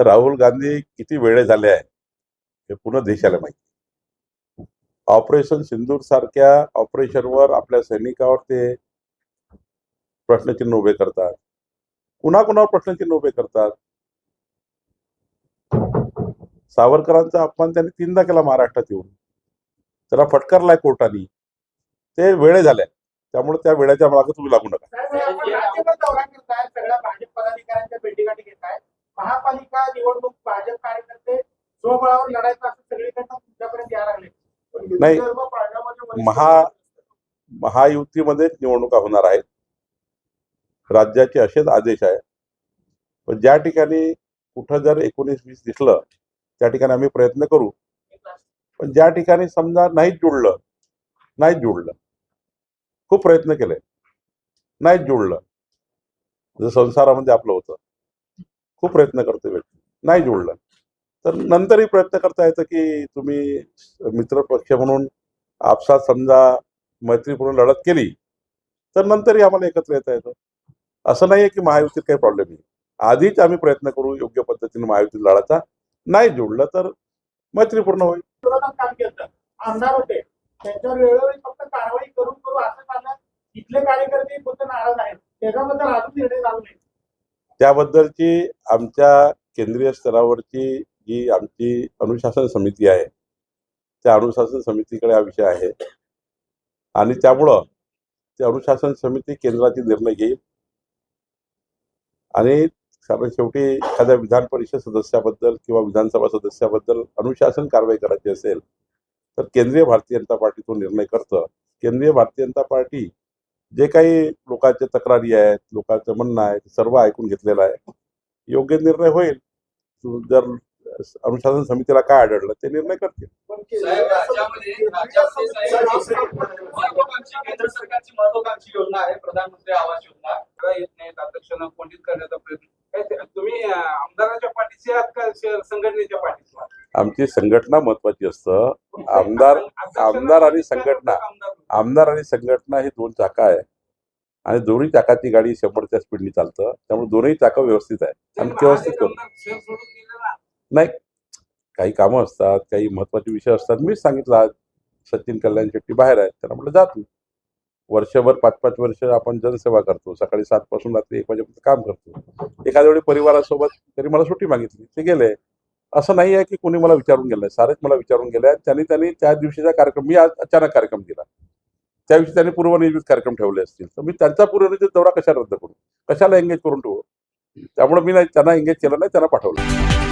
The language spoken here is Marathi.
तर राहुल गांधी किती वेळे झाले आहे हे पुन्हा देशाला माहिती ऑपरेशन सिंदूर सारख्या ऑपरेशनवर आपल्या सैनिकावर ते प्रश्नचिन्ह उभे करतात. कुणाकुणावर प्रश्नचिन्ह उभे करतात? सावरकरांचा अपमान त्यांनी तीनदा केला महाराष्ट्रात येऊन. त्याला फटकारलाय कोर्टाने. ते वेळे झाल्या त्यामुळे त्या वेळेच्या मागे तुम्ही लागू नका. नाही. महा- महायुतीमध्येच निवडणुका होणार आहेत. राज्याचे असेच आदेश आहे पण ज्या ठिकाणी कुठं जर एकोणीस वीस दिसलं त्या ठिकाणी आम्ही प्रयत्न करू. पण ज्या ठिकाणी समजा नाहीच जुळलं नाहीच जुळलं. खूप प्रयत्न केले. नाहीच जुळलं. संसारामध्ये आपलं होतं. खूप प्रयत्न करतो व्यक्ती. नाही जुळलं. तर नंतरही प्रयत्न करता येतं की तुम्ही मित्रपक्ष म्हणून आपसात समजा मैत्रीपूर्ण लढत केली तर नंतरही आम्हाला एकत्र येता येतं. असं नाही आहे की महायुतीत काही प्रॉब्लेम नाही. आधीच आम्ही प्रयत्न करू योग्य पद्धतीने महायुतीत लढायचा. नाही जुळलं तर मैत्रीपूर्ण होईल. विरोधात काम केलं. आमदार होते. त्यांच्यावर वेळोवेळी फक्त कारवाई करून करू असं झालं इथले कार्यकर्ते फक्त नाराज आहेत. त्याच्याबद्दल अजून निर्णय झाला नाही त्याबद्दलची आमच्या केंद्रीय स्तरावरची जी आमची अनुशासन समिती आहे. त्या अनुशासन समितीकडे हा विषय आहे. आणि त्यामुळं ती अनुशासन समिती केंद्राचे निर्णय घेईल. आणि कारण शेवटी एखाद्या विधान परिषद सदस्याबद्दल किंवा विधानसभा सदस्याबद्दल अनुशासन कारवाई करायची असेल तर केंद्रीय भारतीय जनता पार्टी तो निर्णय करतं. केंद्रीय भारतीय जनता पार्टी जे काही लोकांच्या तक्रारी आहेत लोकांचं म्हणणं आहे ते सर्व ऐकून घेतलेलं आहे. योग्य निर्णय होईल. जर अनुशासन समितीला काय आढळलं ते निर्णय करतील. पण साहेब राज्यामध्ये राज्यामध्ये साहेब महत्वाकांक्षी केंद्र सरकारची महत्वाकांक्षी योजना आहे प्रधानमंत्री आवास योजना. किंवा येत नाही आरक्षण खंडित करण्याचा प्रयत्न. काय ते- तुम्ही अं, आमदाराच्या पाठीशी आहात का श- संघटनेच्या पाठीशी आहात? आमची संघटना महत्वाची असतं. आमदार आमदार आणि संघटना. आमदार- आणि संघटना ही दोन चाका आहे. आणि दोन्ही चाकाची गाडी शंभरच्या स्पीडनी चालतं. त्यामुळे दोन्ही चाकं व्यवस्थित आहे आणि व्यवस्थित करू नाही काही कामं असतात काही महत्त्वाचे विषय असतात. मीच सांगितलं आज सचिन कल्याण शेट्टी बाहेर आहेत त्यांना म्हटलं जातो वर्षभर पाच पाच वर्ष आपण जनसेवा करतो. सकाळी सात पासून रात्री एक वाजेपर्यंत काम करतो. एखाद्या वेळी परिवारासोबत तरी मला सुट्टी मागितली. ते गेले. असं नाही आहे की कोणी मला विचारून गेलंय. सारेच मला विचारून गेले आहेत त्यांनी त्यांनी त्या दिवशीचा कार्यक्रम मी आज अचानक कार्यक्रम दिला. त्या दिवशी त्यांनी पूर्वनियोजित कार्यक्रम ठेवले असतील. तर मी त्यांचा पूर्वनियोजित दौरा कशा रद्द करू? कशाला एंगेज करून ठेवू? त्यामुळे मी नाही त्यांना एंगेज केलं नाही त्यांना पाठवलं.